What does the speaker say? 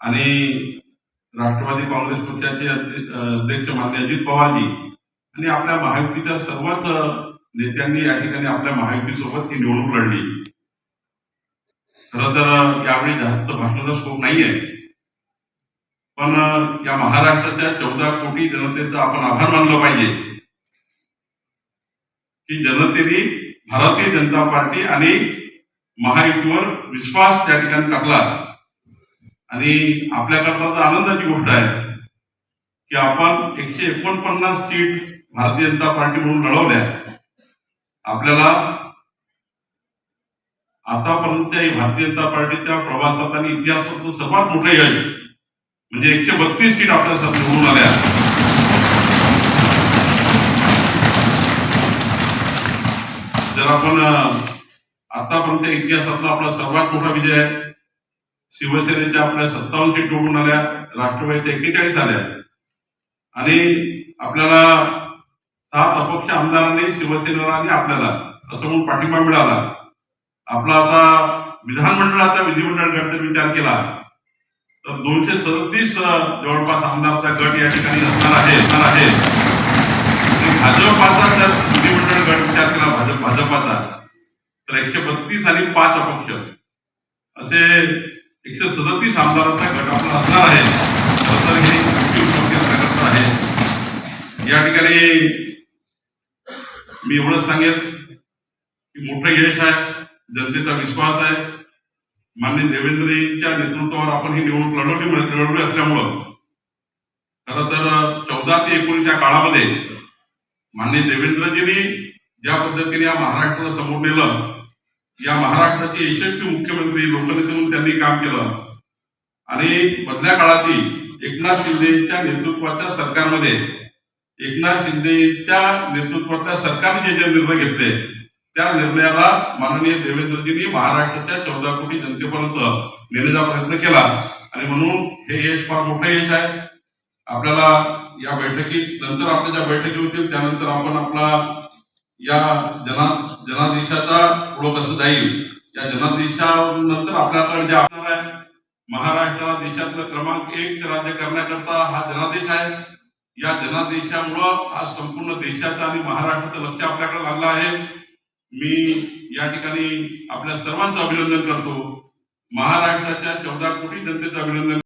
आणि राष्ट्रवादी काँग्रेस पक्षाचे अध्यक्ष मान्य अजित पवारजी आणि आपल्या महायुतीच्या सर्वच नेत्यांनी या ठिकाणी आपल्या महायुतीसोबत ही निवडणूक लढली. खर तर यावेळी जास्त भाषणाचा स्कोप नाहीये. पण या महाराष्ट्राच्या चौदा कोटी जनतेचं आपण आभार मानलं पाहिजे. की जनतेने भारतीय जनता पार्टी आणि महायुतीवर विश्वास त्या ठिकाणी टाकला. आणि आपल्याकरता तर आनंदाची गोष्ट आहे की आपण एकशे एकोणपन्नास सीट भारतीय जनता पार्टी म्हणून लढवल्या. आपल्याला आतापर्यंतच्या भारतीय जनता पार्टीच्या प्रवासात आणि इतिहासातलं सर्वात मोठं यश म्हणजे एकशे बत्तीस सीट आपल्यासाठी निवडून आल्या. जर आपण आतापर्यंत इतिहासातला आपला सर्वात मोठा विजय आहे शिवसेनेच्या आपल्या सत्तावन्न सीट निवडून आल्या राष्ट्रवादीच्या एक्केचाळीस आल्या. आणि आपल्याला सात अपक्ष आमदारांनी शिवसेनेला आणि आपल्याला असं म्हणून पाठिंबा मिळाला. आपला आता विधानमंडळाचा विधिमंडळ गट जर विचार केला तर दोनशे सदतीस जवळपास आमदारचा गट या ठिकाणी असणार आहे असणार आहे. भाजपाचा जर विधिमंडळ गट विचार केला भाजप भाजपाचा तर एकशे बत्तीस आणि पाच अपक्ष. असे एकशे सदतीस आमदारांचा गट आपला असणार आहे. तर हे मोठी आहे. या ठिकाणी मी एवढंच सांगेन की मोठं यश आहे जनतेचा विश्वास आहे. माननीय देवेंद्रजींच्या नेतृत्वावर आपण ही निवडणूक लढवली लढवली असल्यामुळं. खरं तर चौदा ते एकोणीसच्या काळामध्ये माननीय देवेंद्रजींनी ज्या पद्धतीने या महाराष्ट्राला समोर नेलं या महाराष्ट्राचे यशस्वी मुख्यमंत्री लोकनेते म्हणून त्यांनी काम केलं. आणि मधल्या काळातील एकनाथ शिंदेच्या नेतृत्वाच्या सरकारमध्ये एकनाथ शिंदेच्या नेतृत्वाच्या सरकारने जे जे निर्णय घेतले त्या निर्णयाला माननीय देवेंद्रजींनी महाराष्ट्राच्या चौदा कोटी जनतेपर्यंत नेण्याचा प्रयत्न केला. आणि म्हणून हे यश फार मोठं यश आहे. आपल्याला या बैठकीत नंतर आपल्या ज्या बैठकी होतील त्यानंतर आपण आपला या जना जनादेशाचा ओळख कसं जाईल? या जनादेशानंतर आपल्याकडे जे असणार आहे महाराष्ट्राला देशातलं क्रमांक एक राज्य करण्याकरता हा जनादेश आहे. या जनादेशामुळं आज संपूर्ण देशाचं आणि महाराष्ट्राचं लक्ष आपल्याकडे लागलं आहे. मी या ठिकाणी आपल्या सर्वांचं अभिनंदन करतो. महाराष्ट्राच्या चौदा कोटी जनतेचं अभिनंदन